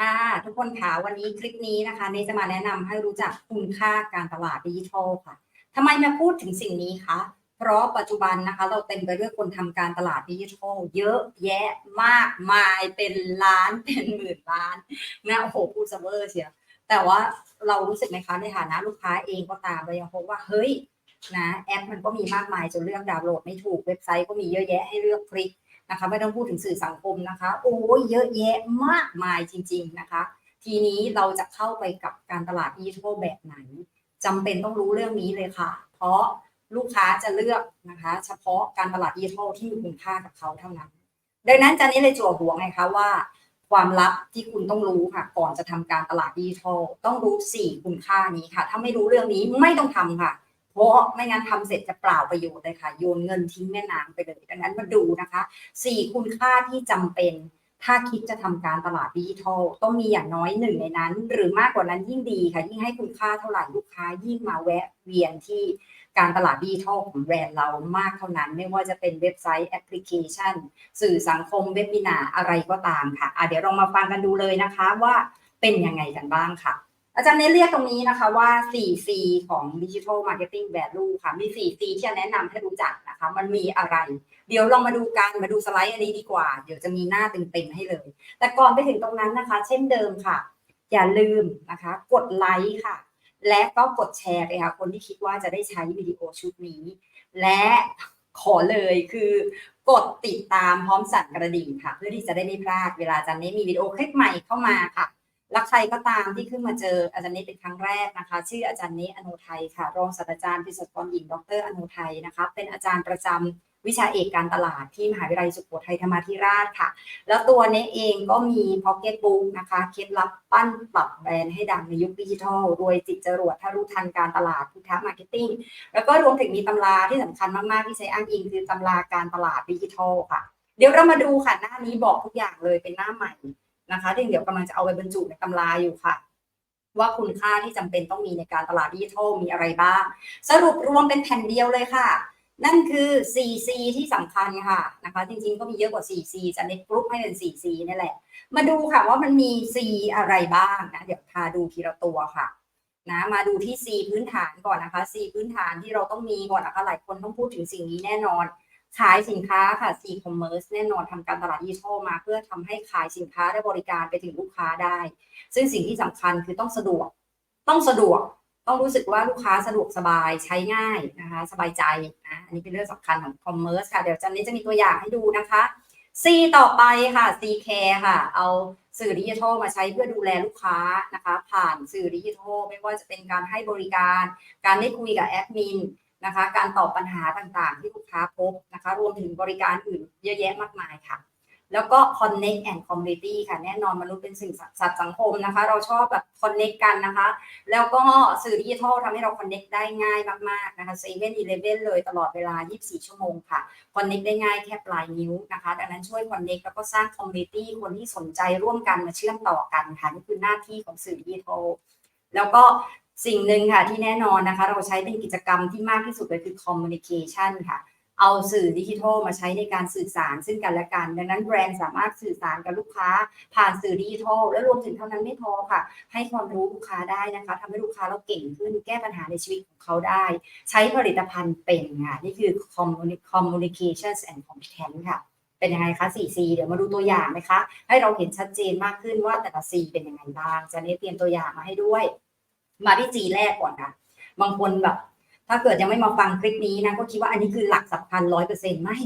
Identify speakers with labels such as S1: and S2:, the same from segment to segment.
S1: ค่ะทุกคนคะวันนี้คลิปนี้นะคะเนจะมาแนะนำให้รู้จักคุณค่าการตลาดดิจิทัลค่ะทำไมมาพูดถึงสิ่งนี้คะเพราะปัจจุบันนะคะ เราเต็มไปด้วยคนทำการตลาดดิจิทัลเยอะแยะมากมายเป็นล้านเป็นหมื่นล้านนะโอ้โหพูดเซเวอร์เชียวแต่ว่าเรารู้สึกไหมคะในฐานะลูกค้าเองก็ตามเรายังพบว่าเฮ้ยนะแอปมันก็มีมากมายจนเลือกดาวน์โหลดไม่ถูกเว็บไซต์ก็มีเยอะแยะให้เลือกคลิก นะคะไม่ต้องพูดถึงสื่อสังคมนะคะ โอ้ยเยอะแยะมากมายจริง ๆนะคะ ทีนี้เราจะเข้าไปกับการตลาดดิจิทัลแบบไหนจำเป็นต้องรู้เรื่องนี้เลยค่ะ เพราะลูกค้าจะเลือกนะคะ เฉพาะการตลาดดิจิทัลที่มีคุณค่ากับเขาเท่านั้น ดังนั้นจานนี้เลยจั่วหัวไงคะว่า ความลับที่คุณต้องรู้ค่ะ ก่อนจะทำการตลาดดิจิทัลต้องรู้สี่คุณค่านี้ค่ะ ถ้าไม่รู้เรื่องนี้ไม่ต้องทำค่ะ เพราะไม่งั้นทำเสร็จจะเปล่าประโยชน์เลยค่ะ โยนเงินทิ้งแม่น้ำไปเลย ดังนั้นมาดูนะคะสี่คุณค่าที่จำเป็นถ้าคิดจะทำการตลาดดิจิทัล ต้องมีอย่างน้อยหนึ่งในนั้น หรือมากกว่านั้นยิ่งดีค่ะยิ่งให้คุณค่าเท่าไหร่ลูกค้ายิ่งมาแวะเวียนที่การตลาดดิจิทัลของแบรนด์เรามากเท่านั้น ไม่ว่าจะเป็นเว็บไซต์แอปพลิเคชัน สื่อสังคมเว็บบินาอะไรก็ตามค่ะอะเดี๋ยวเรามาฟังกันดูเลยนะคะว่าเป็นยังไงกันบ้างค่ะ อาจารย์เน้นเรียกตรงนี้นะคะว่า 4C ของ Digital Marketing Value ค่ะ มี 4C ที่จะแนะนำให้รู้จักนะคะ มันมีอะไร เดี๋ยวลองมาดูกัน มาดูสไลด์อันนี้ดีกว่า เดี๋ยวจะมีหน้าเต็มๆให้เลย แต่ก่อนไปถึงตรงนั้นนะคะ เช่นเดิมค่ะ อย่าลืมนะคะ กดไลค์ค่ะ และก็กดแชร์เลยค่ะคนที่คิดว่าจะได้ใช้วิดีโอชุดนี้ และขอเลยคือกดติดตามพร้อมสั่นกระดิ่งค่ะ เพื่อที่จะได้ไม่พลาดเวลาอาจารย์เน้มีวิดีโอคลิปใหม่เข้ามาค่ะ และใครก็ตามที่ขึ้นมาเจออาจารย์เนเป็นครั้งแรกนะคะ ชื่ออาจารย์เนอโนไทยค่ะรองศาสตราจารย์เภสัชกรหญิงดรอโนไทยนะคะเป็นอาจารย์ประจำวิชาเอกการตลาดที่มหาวิทยาลัยสุโขทัยธรรมาธิราชค่ะ แล้วตัวเนเองก็มีพ็อกเก็ตบุ๊กนะคะเคล็ดลับปั้นปรับแบรนด์ให้ดังในยุคดิจิทัลโดยจิตจรวดถ้ารู้ทันการตลาดพุทธมาร์เก็ตติ้ง แล้วก็รวมถึงมีตำราที่สำคัญมากๆ ที่ใช้อ้างอิงคือตำราการตลาดดิจิทัลค่ะ เดี๋ยวเรามาดูค่ะ หน้านี้บอกทุกอย่างเลยเป็นหน้าใหม่ นะคะที่เดี๋ยวกำลังจะเอาไปบรรจุในตำราอยู่ค่ะ ว่าคุณค่าที่จำเป็นต้องมีในการตลาดดิจิทัลมีอะไรบ้าง สรุปรวมเป็นแผ่นเดียวเลยค่ะ นั่นคือ 4C ที่สำคัญค่ะนะคะ จริงๆก็มีเยอะกว่า 4C จะเน็ตกรุ๊ปให้เป็น 4C นี่แหละ มาดูค่ะว่ามันมี C อะไรบ้างนะเดี๋ยวพาดูทีละตัวค่ะนะมาดูที่ C พื้นฐานก่อนนะคะ C พื้นฐานที่เราต้องมีก่อนนะคะหลายคนต้องพูดถึงสิ่งนี้แน่นอน ขายสินค้าค่ะ C-commerce แน่นอนทำการตลาดดิจิทัลมา เพื่อทำให้ขายสินค้าและบริการไปถึงลูกค้าได้ ซึ่งสิ่งที่สำคัญคือต้องสะดวก ต้องสะดวก ต้องรู้สึกว่าลูกค้าสะดวกสบายใช้ง่ายนะคะ สบายใจนะอันนี้เป็นเรื่องสำคัญของ commerce ค่ะเดี๋ยวจันนี้จะมีตัวอย่างให้ดูนะคะ C ต่อไปค่ะ C care ค่ะ เอาสื่อดิจิทัลมาใช้เพื่อดูแลลูกค้านะคะ ผ่านสื่อดิจิทัลไม่ว่าจะเป็นการให้บริการ การได้คุยกับแอดมิน นะคะ การตอบปัญหาต่างๆ ที่ลูกค้าพบนะคะ รวมถึงบริการอื่นเยอะแยะมากมายค่ะ แล้วก็ connect and community ค่ะ แน่นอนมนุษย์เป็นสิ่งสัตว์สังคมนะคะ เราชอบแบบ connect กันนะคะ แล้วก็สื่อดิจิทัลทำให้เรา connect ได้ง่ายมากๆนะคะเซเว่นอีเลฟเว่นเลยตลอดเวลา 24 ชั่วโมงค่ะ connect ได้ง่ายแค่ปลายนิ้วนะคะ ดังนั้นช่วย connect แล้วก็สร้าง community คนที่สนใจร่วมกันมาเชื่อมต่อกันค่ะนี่คือหน้าที่ของสื่อดิจิทัลแล้วก็ สิ่งหนึ่งค่ะที่แน่นอนนะคะ เราใช้เป็นกิจกรรมที่มากที่สุดเลยคือ communication ค่ะ เอาสื่อดิจิทัลมาใช้ในการสื่อสาร ซึ่งกันและกัน ดังนั้นแบรนด์สามารถสื่อสารกับลูกค้า ผ่านสื่อดิจิทัลและรวมถึงเท่านั้นไม่พอค่ะ ให้ความรู้ลูกค้าได้นะคะทำให้ลูกค้าเราเก่งขึ้นแก้ปัญหาในชีวิตของเขาได้ ใช้ผลิตภัณฑ์เป็นค่ะนี่คือ communications and competence ค่ะเป็นยังไงคะ 4C เดี๋ยวมาดูตัวอย่างนะคะ ให้เราเห็นชัดเจนมากขึ้นว่าแต่ละ C เป็นยังไงบ้าง จะได้เตรียมตัวอย่างมาให้ด้วย มาที่ G แรกก่อนค่ะบางคนแบบ ถ้าเกิดยังไม่มาฟังคลิปนี้นะก็คิดว่าอันนี้คือหลักสำคัญร้อยเปอร์เซ็นต์ไม่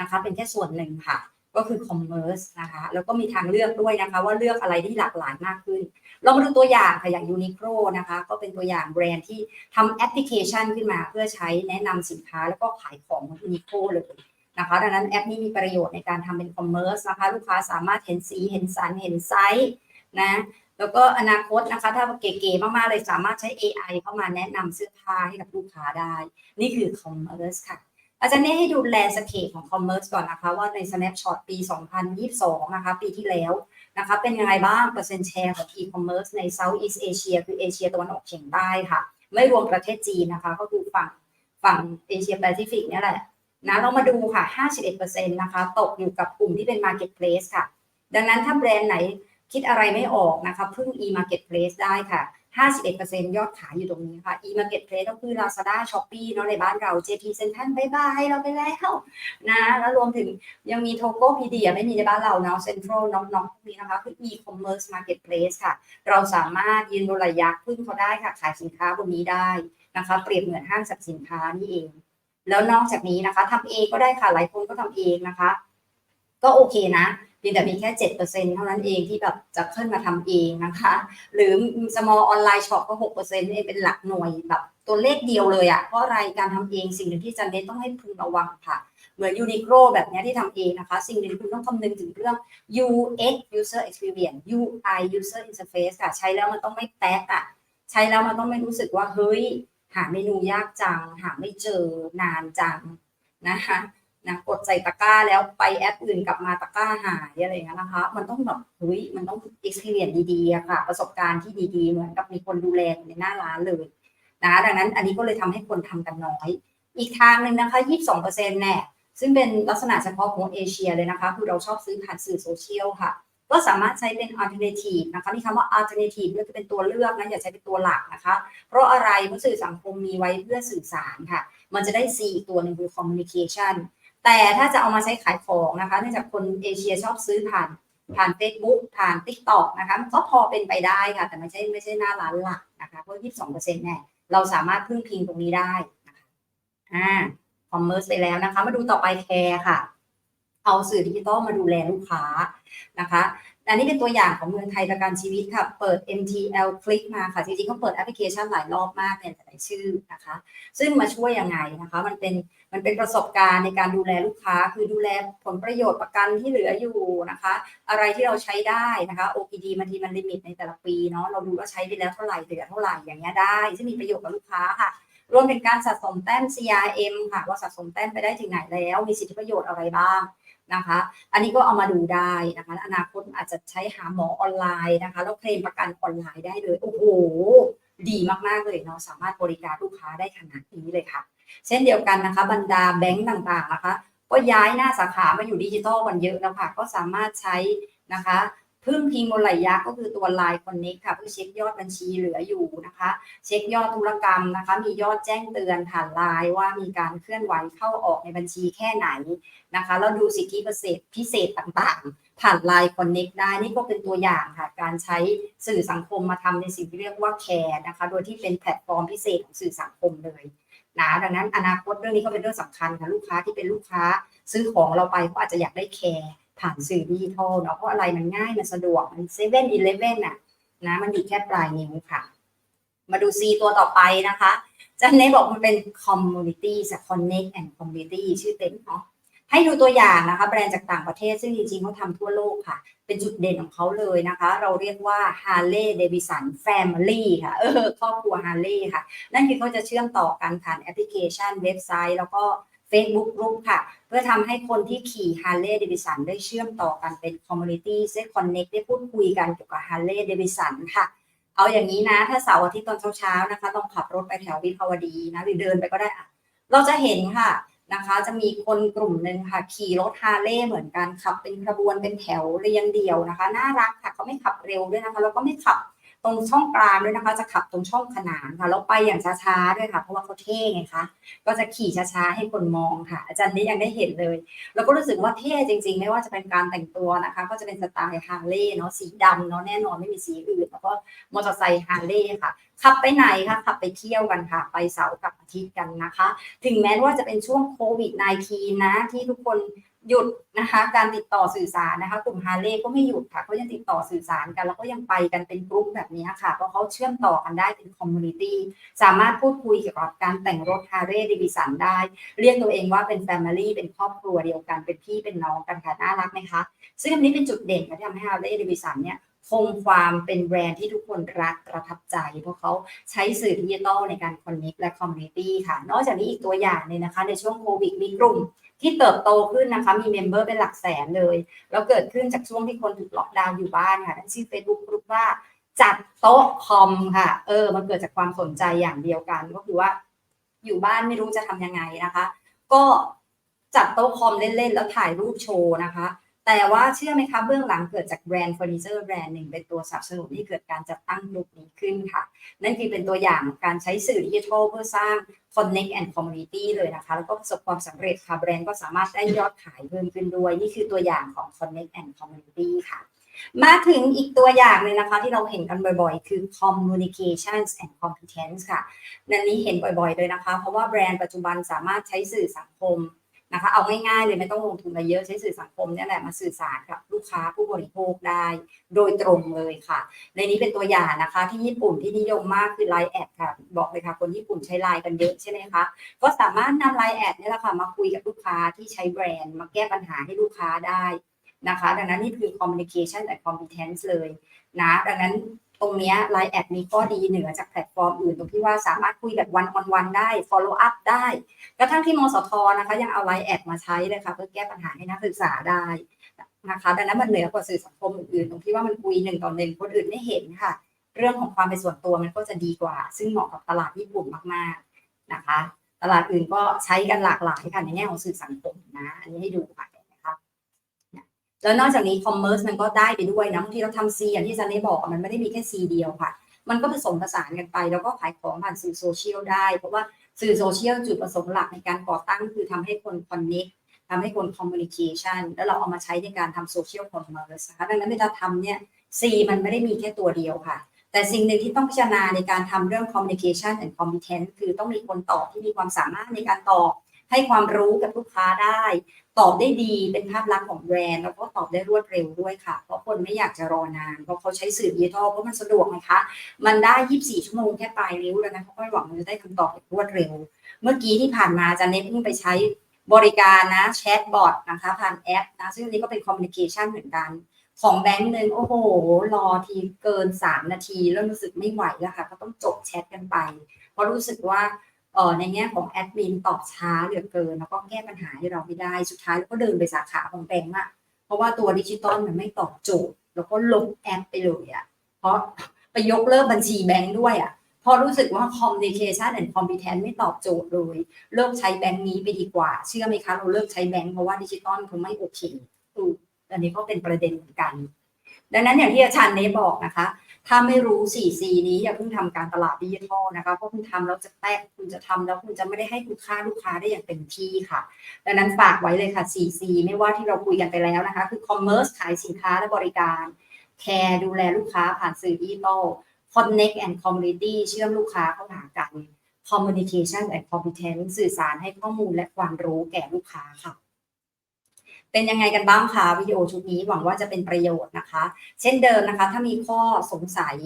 S1: นะคะ เป็นแค่ส่วนหนึ่งค่ะ ก็คือ commerce นะคะ แล้วก็มีทางเลือกด้วยนะคะ ว่าเลือกอะไรที่หลากหลายมากขึ้น เรามาดูตัวอย่างค่ะอย่าง Uniqlo นะคะ ก็เป็นตัวอย่างแบรนด์ที่ทำแอปพลิเคชันขึ้นมา เพื่อใช้แนะนำสินค้าแล้วก็ขายของของ Uniqlo เลยนะคะดังนั้นแอปนี้มีประโยชน์ในการทำเป็น commerce นะคะ ลูกค้าสามารถเห็นสีเห็นสันเห็นไซส์นะ แล้วก็อนาคตนะคะ ถ้าเก๋ๆมากๆเลยสามารถใช้ AI เข้ามาแนะนำเสื้อผ้าให้กับลูกค้าได้ นี่คือ commerce ค่ะ อาจารย์เน่ให้ดูแลสเคปของ commerce ก่อนนะคะ ว่าใน snapshot ปี 2022 นะคะ ปีที่แล้วนะคะ เป็นยังไงบ้างเปอร์เซ็นต์แชร์ของ e-commerce ใน Southeast Asia คือเอเชียตะวันออกเฉียงใต้ค่ะ ไม่รวมประเทศจีนนะคะ ก็คือฝั่งฝั่งเอเชียแปซิฟิกนี่แหละนะเรามาดูค่ะ 51%นะคะ ตกอยู่กับกลุ่มที่เป็น marketplace ค่ะ ดังนั้นถ้าแบรนด์ไหน คิดอะไรไม่ออกนะคะพึ่ง e-marketplace ได้ค่ะ 51%ยอดขายอยู่ตรงนี้ค่ะ e-marketplace ก็คือ Lazada Shopee เนาะในบ้านเรา JP Central บายบายเราไปแล้วนะแล้วรวมถึงยังมี Tokopedia ไม่มีในบ้านเราเนาะ Central น้องๆพวกนี้นะคะ คือ e-commerce marketplace ค่ะ เราสามารถยืนบนระยะพึ่งเขาได้ค่ะ ขายสินค้าบนนี้ได้นะคะเปรียบเหมือนห้างสรรพสินค้านี่เอง แล้วนอกจากนี้นะคะทำเองก็ได้ค่ะหลายคนก็ทำเองนะคะ ก็โอเคนะ เพียงแต่มีแค่เจ็ดเปอร์เซ็นเท่านั้นเองที่แบบจะขึ้นมาทำเองนะคะ หรือ small online shop ก็หกเปอร์เซ็นต์เป็นหลักหน่วยแบบตัวเลขเดียวเลยอะ่ะเพราะอะไรการทำเองสิ่งหนึ่งที่จันเน้นต้องให้พึงระวังค่ะเหมือนยูนิโคลแบบนี้ที่ทำเองนะคะ สิ่งหนึ่งคุณต้องคำนึงถึงเรื่อง UX user experience UI user interface ค่ะใช้แล้วมันต้องไม่แตกอะใช้แล้วมันต้องไม่รู้สึกว่าเฮ้ย หาเมนูยากจัง หาไม่เจอนานจังนะคะ นะกดใส่ตะกร้าแล้วไปแอปอื่นกลับมาตะกร้าหายอะไรอย่างเงี้ยนะคะ มันต้องแบบเฮ้ยมันต้อง experience ดีๆอะค่ะ ประสบการณ์ที่ดีๆ เหมือนกับมีคนดูแลอยู่ในหน้าร้านเลยนะดังนั้นอันนี้ก็เลยทำให้คนทำกันน้อย อีกทางหนึ่งนะคะ 22%แน่ซึ่งเป็นลักษณะเฉพาะของเอเชียเลยนะคะ คือเราชอบซื้อผ่านสื่อโซเชียลค่ะ ก็สามารถใช้เป็น alternative นะคะมีคำว่า alternative ก็จะเป็นตัวเลือกนะอย่าใช้เป็นตัวหลักนะคะ เพราะอะไรเพราะสื่อสังคมมีไว้เพื่อสื่อสารค่ะ มันจะได้ C อีกตัวหนึ่งคือ communication แต่ถ้าจะเอามาใช้ขายของนะคะ เนื่องจากคนเอเชียชอบซื้อผ่านผ่าน Facebook ผ่าน TikTok นะคะก็พอเป็นไปได้ค่ะ แต่ไม่ใช่ไม่ใช่หน้าร้านหลักนะคะเพราะยี่สิบสองเนี่ยเราสามารถพึ่งพิงตรงนี้ได้นะคะอ่าคอมเมอร์สไปแล้วนะคะ มาดูต่อไปแคร์ค่ะ เอาสื่อดิจิตอลมาดูแลลูกค้านะคะอันนี้เป็นตัวอย่างของเมืองไทยประกันชีวิตค่ะ เปิด MTL Click มาค่ะ จริงๆเขาเปิดแอปพลิเคชันหลายรอบมากเนี่ยแต่หลายชื่อนะคะ ซึ่งมาช่วยยังไงนะคะ มันเป็นมันเป็นประสบการณ์ในการดูแลลูกค้า คือดูแลผลประโยชน์ประกันที่เหลืออยู่นะคะ อะไรที่เราใช้ได้นะคะ OPD บางทีมันลิมิตในแต่ละปีเนาะ เราดูว่าใช้ไปแล้วเท่าไหร่ เหลือเท่าไหร่ อย่างเงี้ยได้ ซึ่งมีประโยชน์กับลูกค้าค่ะรวมถึงการสะสมแต้ม CRM ค่ะ ว่าสะสมแต้มไปได้ถึงไหนแล้ว มีสิทธิประโยชน์อะไรบ้าง นะคะ อันนี้ก็เอามาดูได้นะคะ อนาคตอาจจะใช้หาหมอออนไลน์นะคะ แล้วเคลมประกันออนไลน์ได้เลย โอ้โห ดีมากๆเลยเนาะ สามารถบริการลูกค้าได้ขนาดนี้เลยค่ะ เช่นเดียวกันนะคะ บรรดาแบงก์ต่างๆนะคะ ก็ย้ายหน้าสาขามาอยู่ดิจิทัลกันเยอะแล้วค่ะ ก็สามารถใช้นะคะ พึ่งพิงบนไหลยักษ์ก็คือตัว Line Connect ค่ะเพื่อเช็คยอดบัญชีเหลืออยู่นะคะ เช็คยอดธุรกรรมนะคะ มียอดแจ้งเตือนผ่านไลน์ว่ามีการเคลื่อนไหวเข้าออกในบัญชีแค่ไหนนะคะแล้วดูสิทธิพิเศษพิเศษต่างๆ ผ่าน Line Connect ได้นี่ก็เป็นตัวอย่างค่ะ การใช้สื่อสังคมมาทำในสิ่งที่เรียกว่าแคร์นะคะ โดยที่เป็นแพลตฟอร์มพิเศษของสื่อสังคมเลยนะดังนั้นอนาคตเรื่องนี้ก็เป็นเรื่องสำคัญค่ะลูกค้าที่เป็นลูกค้าซื้อของเราไปก็อาจจะอยากได้แคร์ ผ่านสื่อดิจิทัลเนาะเพราะอะไรมันง่ายมันสะดวกมันเซเว่นอีเลฟเว่นน่ะนะมันอยู่แค่ปลายนิ้วค่ะ มาดู C ตัวต่อไปนะคะจันเน่บอกมันเป็น community จะ connect and community ชื่อเต็มเนาะให้ดูตัวอย่างนะคะ แบรนด์จากต่างประเทศซึ่งจริงๆเขาทำทั่วโลกค่ะ เป็นจุดเด่นของเขาเลยนะคะ เราเรียกว่า Harley Davidson Family ค่ะ เออครอบครัว Harley ค่ะ นั่นคือเขาจะเชื่อมต่อกันผ่านแอปพลิเคชันเว็บไซต์ แล้วก็ Facebook Group ค่ะ เพื่อทำให้คนที่ขี่ Harley Davidson ได้เชื่อมต่อกันเป็น Community ได้ Connect ได้พูดคุยกันเกี่ยวกับ Harley Davidson ค่ะ เอาอย่างนี้นะ ถ้าเสาร์อาทิตย์ตอนเช้าๆนะคะต้องขับรถไปแถววิภาวดีนะหรือเดินไปก็ได้อะเราจะเห็นค่ะนะคะจะมีคนกลุ่มหนึ่งค่ะขี่รถฮาร์เลย์เหมือนกันขับเป็นขบวนเป็นแถวเรียงเดี่ยวนะคะ น่ารักค่ะเขาไม่ขับเร็วด้วยนะคะแล้วก็ไม่ขับ ตรงช่องกลางด้วยนะคะ จะขับตรงช่องขนานค่ะแล้วไปอย่างช้าๆด้วยค่ะ เพราะว่าเขาเท่ไงคะก็จะขี่ช้าๆให้คนมองค่ะ อาจารย์นี้ยังได้เห็นเลย แล้วก็รู้สึกว่าเท่จริงๆ ไม่ว่าจะเป็นการแต่งตัวนะคะ ก็จะเป็นสไตล์ฮาร์เลย์เนาะสีดำเนาะแน่นอนไม่มีสีอื่น แล้วก็มอเตอร์ไซค์ฮาร์เลย์ค่ะขับไปไหนคะขับไปเที่ยวกันค่ะ ไปเสาร์กับอาทิตย์กันนะคะ ถึงแม้ว่าจะเป็นช่วงโควิด -19 นะที่ทุกคน หยุดนะคะ การติดต่อสื่อสารนะคะ กลุ่มฮาเล่ก็ไม่หยุดค่ะเขายังติดต่อสื่อสารกัน แล้วก็ยังไปกันเป็นกลุ่มแบบนี้ค่ะเพราะเขาเชื่อมต่อกันได้เป็นคอมมูนิตี้สามารถพูดคุยเกี่ยวกับการแต่งรถฮาเล่ดิวิสันได้ เรียกตัวเองว่าเป็นแฟมิลี่เป็นครอบครัวเดียวกันเป็นพี่เป็นน้องกันค่ะน่ารักไหมคะ ซึ่งอันนี้เป็นจุดเด่นค่ะที่ทำให้ฮาร์เล่ดิวิสันเนี่ย คงความเป็นแบรนด์ที่ทุกคนรักประทับใจ เพราะเขาใช้สื่อดิจิทัลในการคอนเน c t และคอมมูนิตี้ค่ะ นอกจากนี้อีกตัวอย่างหนึงนะคะ ในช่วงโควิดมีกลุ่มที่เติบโตขึ้นนะคะ มีเมมเบอร์เป็นหลักแสนเลย แล้วเกิดขึ้นจากช่วงที่คนถูกล็อกดาวน์อยู่บ้านค่ะนั่นชื่อ Facebook กลุ่มว่าจัดโต๊ะคอมค่ะ เออ มันเกิดจากความสนใจอย่างเดียวกัน ก็คือว่าอยู่บ้านไม่รู้จะทำยังไงนะคะ ก็จัดโต๊ะคอมเล่นๆ แล้วถ่ายรูปโชว์นะคะ แต่ว่าเชื่อไหมคะเบื้องหลังเกิดจากแบรนด์เฟอร์นิเจอร์แบรนด์หนึ่งเป็นตัวสนับสนุนให้เกิดการจัดตั้งลุ่มนี้ขึ้นค่ะ นั่นคือเป็นตัวอย่างของการใช้สื่อดิจิทัลเพื่อสร้าง Connect and Community เลยนะคะ แล้วก็ประสบความสำเร็จค่ะแบรนด์ก็สามารถได้ยอดขายเพิ่มขึ้นด้วย นี่คือตัวอย่างของ Connect and Community ค่ะมาถึงอีกตัวอย่างเลยนะคะที่เราเห็นกันบ่อยๆ คือ Communications and Competence ค่ะนันนี้เห็นบ่อยๆ เลยนะคะ เพราะว่าแบรนด์ปัจจุบันสามารถใช้สื่อสังคม นะคะ เอาง่ายๆเลยไม่ต้องลงทุนอะไรเยอะใช้สื่อสังคมเนี่ยแหละมาสื่อสารกับลูกค้าผู้บริโภคได้ โดยตรงเลยค่ะ ในนี้เป็นตัวอย่างนะคะ ที่ญี่ปุ่นที่นิยมมากคือ Line แอดค่ะ บอกเลยค่ะ คนญี่ปุ่นใช้ Line กันเยอะใช่ไหมคะ ก็สามารถนำ Line แอดนี่แหละค่ะมาคุยกับลูกค้าที่ใช้แบรนด์มาแก้ปัญหาให้ลูกค้าได้นะคะ ดังนั้นนี่คือ communication and competence เลยนะ ดังนั้น ตรงเนี้ย Line แอดมีข้อดีเหนือจากแพลตฟอร์มอื่นตรงที่ว่าสามารถคุยแบบ one on one ได้ follow up ได้ กระทั่งที่มสทนะคะ ยังเอา Line แอดมาใช้เลยค่ะเพื่อแก้ปัญหาให้นักศึกษาได้นะคะดังนั้นมันเหนือกว่าสื่อสังคมอื่นๆ ตรงที่ว่ามันคุยหนึ่งต่อหนึ่งคนอื่นไม่เห็นค่ะ เรื่องของความเป็นส่วนตัวมันก็จะดีกว่า ซึ่งเหมาะกับตลาดญี่ปุ่นมากๆนะคะ ตลาดอื่นก็ใช้กันหลากหลายค่ะในแง่ของสื่อสังคมนะ อันนี้ให้ดูค่ะ แล้วนอกจากนี้คอมเมอร์สมันก็ได้ไปด้วยนะบางทีเราทำซีอย่างที่จันนี่บอกมันไม่ได้มีแค่ซีเดียวค่ะ มันก็ผสมผสานกันไป แล้วก็ขายของผ่านสื่อโซเชียลได้ เพราะว่าสื่อโซเชียลจุดประสงค์หลักในการก่อตั้งคือทำให้คนคอนเน c t ทำให้คน communication แล้วเราเอามาใช้ในการทำ social commerce นะคะดังนั้นเวลาทำเนี่ย C มันไม่ได้มีแค่ตัวเดียวค่ะ แต่สิ่งหนึ่งที่ต้องพิจารณาในการทำเรื่อง communication and competence คือต้องมีคนตอบที่มีความสามารถในการตอบ ให้ความรู้กับลูกค้าได้ ตอบได้ดีเป็นภาพลักษณ์ของแบรนด์แล้วก็ตอบได้รวดเร็วด้วยค่ะ เพราะคนไม่อยากจะรอนานเพราะเขาใช้สื่อดิจิทัลเพราะมันสะดวกนะคะ มันได้ 24 ชั่วโมงแค่ปลายนิ้วแล้วนะเขาก็หวังว่าจะได้คำตอบแบบรวดเร็ว เมื่อกี้ที่ผ่านมาจะเน้นเพิ่งไปใช้บริการนะแชทบอทนะคะผ่านแอปนะซึ่งอันนี้ก็เป็นคอมมิวนิเคชันเหมือนกันของแบงค์หนึ่งโอ้โห รอทีเกิน 3 นาที แล้วรู้สึกไม่ไหวแล้วค่ะ ก็ต้องจบแชทกันไป เพราะรู้สึกว่า ในแง่ของแอดมินตอบช้าเหลือเกิน แล้วก็แก้ปัญหาให้เราไม่ได้สุดท้ายเราก็เดินไปสาขาของแบงค์อะเพราะว่าตัวดิจิตอลมันไม่ตอบโจทย์ แล้วก็ลบแอปไปเลยอะเพราะไปยกเลิกบัญชีแบงค์ด้วยอะพอรู้สึกว่า communication and competence ไม่ตอบโจทย์เลย เลิกใช้แบงค์นี้ไปดีกว่า เชื่อไหมคะ เราเลิกใช้แบงค์เพราะว่าดิจิตอลเขาไม่โอเคอันนี้ก็เป็นประเด็นเหมือนกัน ดังนั้นอย่างที่อาจารย์เนบอกนะคะ ถ้าไม่รู้ 4C นี้อย่าเพิ่งทำการตลาดดิจิทัลนะคะ เพราะคุณทำแล้วจะแตกคุณจะทำแล้วคุณจะไม่ได้ให้คุณค่าลูกค้าได้อย่างเต็มที่ค่ะ ดังนั้นฝากไว้เลยค่ะ 4C ไม่ว่าที่เราคุยกันไปแล้วนะคะ คือ commerce ขายสินค้าและบริการ care ดูแลลูกค้าผ่านสื่อดิจิทัล connect and community เชื่อมลูกค้าเข้าหากัน communication and competence สื่อสารให้ข้อมูลและความรู้แก่ลูกค้าค่ะ เป็นยังไงกันบ้างคะวิดีโอชุดนี้หวังว่าจะเป็นประโยชน์นะคะ เช่นเดิมนะคะ ถ้ามีข้อสงสัย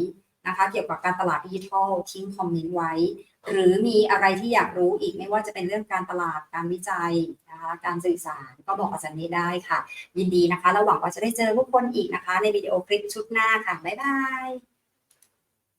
S1: นะคะ เกี่ยวกับการตลาดดิจิทัลทิ้งคอมเมนต์ไว้ หรือมีอะไรที่อยากรู้อีกไม่ว่าจะเป็นเรื่องการตลาดการวิจัยนะคะการสื่อสารก็บอกอาจารย์นี้ได้ค่ะ ยินดีนะคะแล้วหวังว่าจะได้เจอทุกคนอีกนะคะ ในวิดีโอคลิปชุดหน้าค่ะบ๊ายบาย